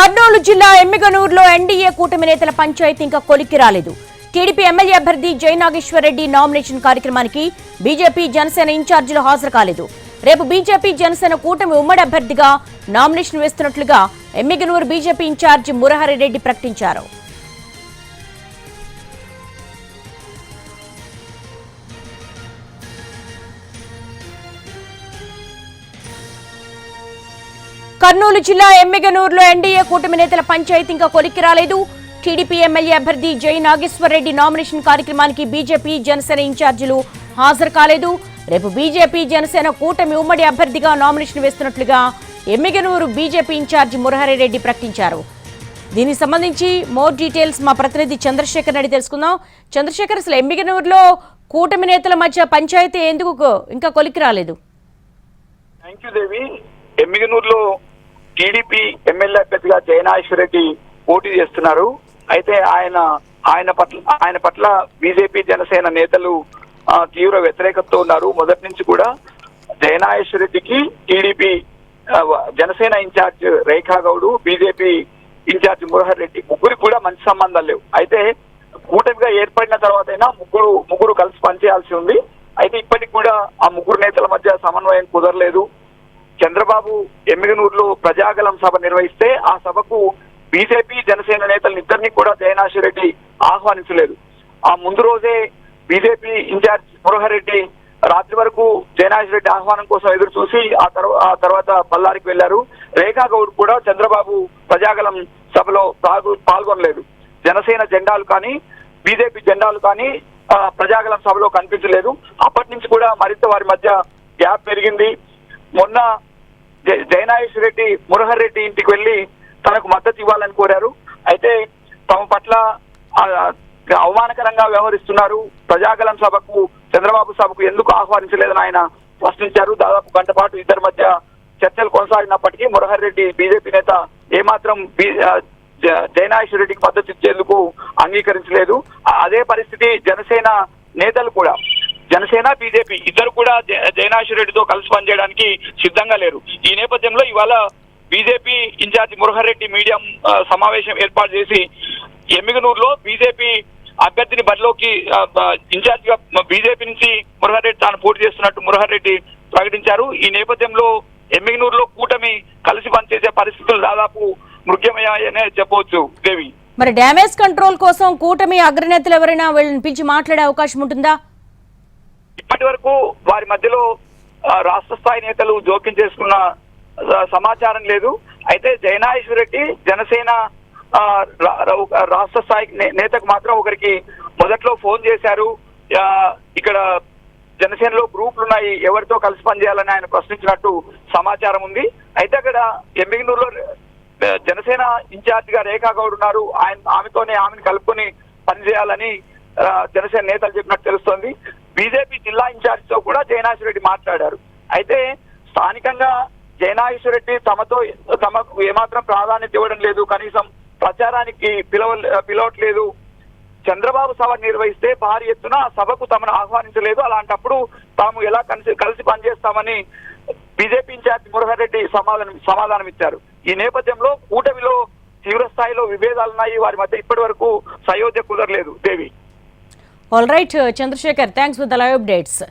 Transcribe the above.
కర్నూలు జిల్లా ఎమ్మిగనూరులో ఎన్డీఏ కూటమి నేతల పంచాయతీ ఇంకా కొలిక్కి రాలేదు. టీడీపీ ఎమ్మెల్యే అభ్యర్థి జయనాగేశ్వర్ రెడ్డి నామినేషన్ కార్యక్రమానికి బీజేపీ జనసేన ఇన్ఛార్జీలు హాజరు కాలేదు. రేపు బీజేపీ జనసేన కూటమి ఉమ్మడి అభ్యర్థిగా నామినేషన్ వేస్తున్నట్లుగా ఎమ్మిగనూరు బీజేపీ ఇన్ఛార్జి మురహరి రెడ్డి ప్రకటించారు. కర్నూలు జిల్లా ఎమ్మిగనూరులో ఎన్డీఏ కూటమి నేతల పంచాయతీ ఇంకా కొలిక్కి రాలేదు. టీడీపీ ఎమ్మెల్యే అభ్యర్థి జై నాగేశ్వరరెడ్డి నామినేషన్ కార్యక్రమానికి బీజేపీ జనసేన ఇన్ఛార్జీలు హాజరు కాలేదు. రేపు బీజేపీ జనసేన కూటమి ఉమ్మడి అభ్యర్థిగా నామినేషన్ వేస్తున్నట్లుగా ఎమ్మిగనూరు బీజేపీ ఇన్ఛార్జి మురహరి రెడ్డి ప్రకటించారు. దీనికి సంబంధించి మోర్ డీటెయిల్స్ మా ప్రతినిధి చంద్రశేఖర్ రెడ్డి తెలుసుకుందాం. చంద్రశేఖర్ అసలు ఎమ్మిగనూరులో కూటమి నేతల మధ్య పంచాయతీ ఎందుకు ఇంకా కొలిక్కి రాలేదు? థ్యాంక్ యూ దేవి ఎమ్మిగనూరులో టీడీపీ ఎమ్మెల్యే అభ్యర్థిగా జయనాగేశ్వర రెడ్డి పోటీ చేస్తున్నారు. అయితే ఆయన ఆయన పట్ల ఆయన పట్ల బీజేపీ జనసేన నేతలు తీవ్ర వ్యతిరేకతతో ఉన్నారు. మొదటి నుంచి కూడా జయనాగేశ్వర రెడ్డికి TDP Janasena incharge Rekha Goud BJP incharge Murahar Reddy ముగ్గురికి కూడా మంచి సంబంధాలు లేవు. అయితే కూటమిగా ఏర్పడిన తర్వాతైనా ముగ్గురు ముగ్గురు కలిసి పనిచేయాల్సి ఉంది. అయితే ఇప్పటికి కూడా ఆ ముగ్గురు నేతల మధ్య సమన్వయం కుదరలేదు. చంద్రబాబు ఎమ్మిగనూరులో ప్రజాగలం సభ నిర్వహిస్తే ఆ సభకు బీజేపీ జనసేన నేతలను ఇద్దరిని కూడా జయనాశ్వర రెడ్డి ఆహ్వానించలేదు. ఆ ముందు రోజే బీజేపీ ఇన్ఛార్జ్ మురహర్ రెడ్డి రాత్రి వరకు జయనాశ్వర రెడ్డి ఆహ్వానం కోసం ఎదురు చూసి ఆ తర్వాత ఆ తర్వాత బల్లారికి వెళ్ళారు రేఖా గౌడ్ కూడా చంద్రబాబు ప్రజాగలం సభలో పాల్గొ- పాల్గొనలేదు. జనసేన జెండాలు కానీ బీజేపీ జెండాలు కానీ ప్రజాగలం సభలో కనిపించలేదు. అప్పటి నుంచి కూడా మరింత వారి మధ్య గ్యాప్ పెరిగింది. మొన్న జ- జయనాగేశ్వర రెడ్డి మురహర్ రెడ్డి ఇంటికి వెళ్ళి తనకు మద్దతు ఇవ్వాలని కోరారు. అయితే తమ పట్ల అవమానకరంగా వ్యవహరిస్తున్నారు. ప్రజాగలం సభకు చంద్రబాబు సభకు ఎందుకు ఆహ్వానించలేదని ఆయన ప్రశ్నించారు. దాదాపు గంట పాటు ఇద్దరి మధ్య చర్చలు కొనసాగినప్పటికీ మురహర్ రెడ్డి బీజేపీ నేత ఏమాత్రం బీ- జ- జయనాగేశ్వర రెడ్డికి మద్దతు ఇచ్చేందుకు అంగీకరించలేదు. అదే పరిస్థితి జనసేన నేతలు కూడా. జనసేన బీజేపీ ఇద్దరు కూడా జ- రెడ్డితో కలిసి పనిచేయడానికి సిద్ధంగా లేరు. ఈ నేపథ్యంలో ఇవాళ BJP incharge Murahar Reddy media సమావేశం ఏర్పాటు చేసి ఎమ్మిగనూరులో బీజేపీ అభ్యర్థిని బరిలోకి ఇన్ఛార్జ్గా బీజేపీ నుంచి మురహర్ రెడ్డి తాను పోటీ చేస్తున్నట్టు మురహర్ రెడ్డి ప్రకటించారు. ఈ నేపథ్యంలో ఎమ్మిగనూరులో కూటమి కలిసి పనిచేసే పరిస్థితులు దాదాపు మృగ్యమయ్యాయనే చెప్పవచ్చు. దేవి. మరి డ్యామేజ్ కంట్రోల్ కోసం కూటమి అగ్రనేతలు ఎవరైనా వీళ్ళని పిలిచి మాట్లాడే అవకాశం ఉంటుందా? ఇప్పటి వరకు వారి మధ్యలో రాష్ట్ర స్థాయి నేతలు జోక్యం చేసుకున్న సమాచారం లేదు. అయితే జైనాయేశ్వర రెడ్డి జనసేన రాష్ట్ర స్థాయి నేతకు మాత్రం ఒకరికి మొదట్లో ఫోన్ చేశారు. ఇక్కడ జనసేనలో గ్రూపులు ఉన్నాయి ఎవరితో కలిసి పనిచేయాలని ఆయన ప్రశ్నించినట్టు సమాచారం ఉంది. అయితే అక్కడ ఎమ్మిగనూరులో జనసేన ఇన్ఛార్జ్గా రేఖా గౌడ్ ఉన్నారు. ఆయన ఆమెతోనే ఆమెను కలుపుకొని పనిచేయాలని జనసేన నేతలు చెప్పినట్టు తెలుస్తోంది. బీజేపీ జిల్లా ఇన్ఛార్జ్తో కూడా జయనాశ్వర రెడ్డి మాట్లాడారు. అయితే స్థానికంగా జయనాగేశ్వర రెడ్డి తమతో తమకు ఏమాత్రం ప్రాధాన్యత ఇవ్వడం లేదు. కనీసం ప్రచారానికి పిలవ పిలవట్లేదు. చంద్రబాబు సభ నిర్వహిస్తే భారీ ఎత్తున సభకు తమను ఆహ్వానించలేదు. అలాంటప్పుడు తాము ఎలా కలిసి కలిసి పనిచేస్తామని బీజేపీ ఇన్ఛార్జ్ మురహరెడ్డి సమాధానం సమాధానం ఇచ్చారు. ఈ నేపథ్యంలో కూటమిలో తీవ్ర స్థాయిలో విభేదాలున్నాయి. వారి మధ్య ఇప్పటి వరకు సయోధ్య కుదరలేదు. దేవి. All right, uh, Chandrasekhar, thanks for the live updates.